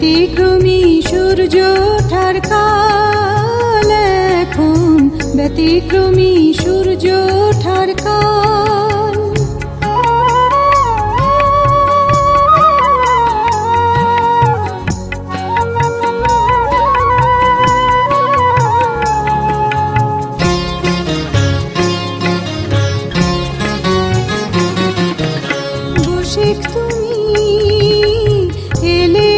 ব্যতিক্রমী সূর্য ওঠার কাল এখন ব্যতিক্রমী সূর্য ওঠার কাল। তুমি এলে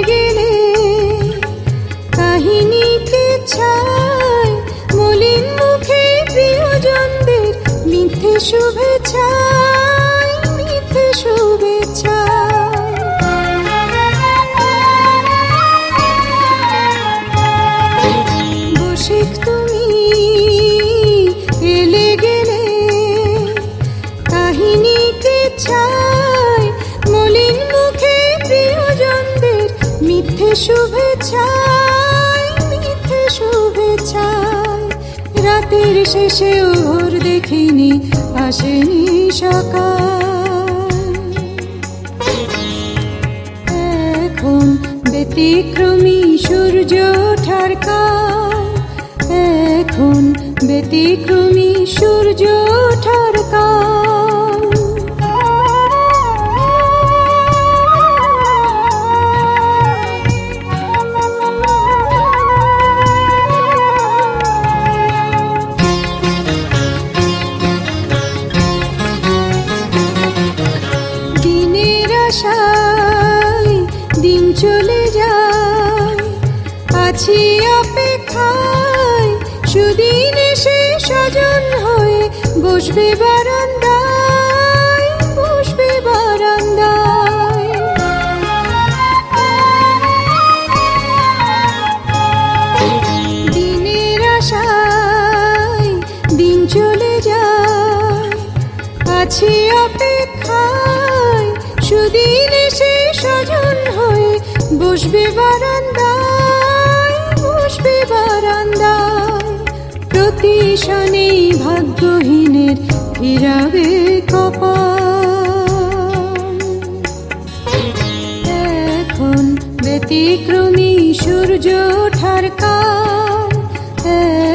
কাহিনীকে ছায় মলিন মুখে প্রিয়জনদের মিথ্যে শুভেচ্ছা মিথ্যে শুভেচ্ছা তুমি মলিন মুখে মিথ্যে শুভেচ্ছায় রাতের শেষে ওর দেখিনি, আসেনি সকাল। এখন ব্যতিক্রমী সূর্য ওঠার কাল। এখন ব্যতিক্রমী সূর্য ওঠার কাল। আশায় দিন চলে যায়। আছি অপেক্ষায়, সুদিন এসে স্বজন হয়ে বসবে বারান্দায় বসবে বারান্দায়। দিনের আশায় দিন চলে যায়। আছি অপেক্ষায় সুদিন এসে স্বজন হয়ে বসবে বারান্দায় বসবে বারান্দায়। প্রতি শনেই ভাগ্যহীনের ফিরাবে কপাল। এখন ব্যতিক্রমী সূর্য ওঠার কাল।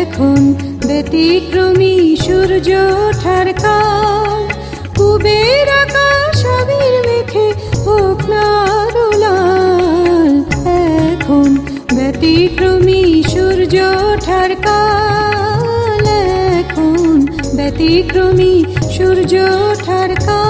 এখন ব্যতিক্রমী সূর্য ওঠার কাল। কুবের ওঠার কাল এখন ব্যতিক্রমী সূর্য ওঠার কাল।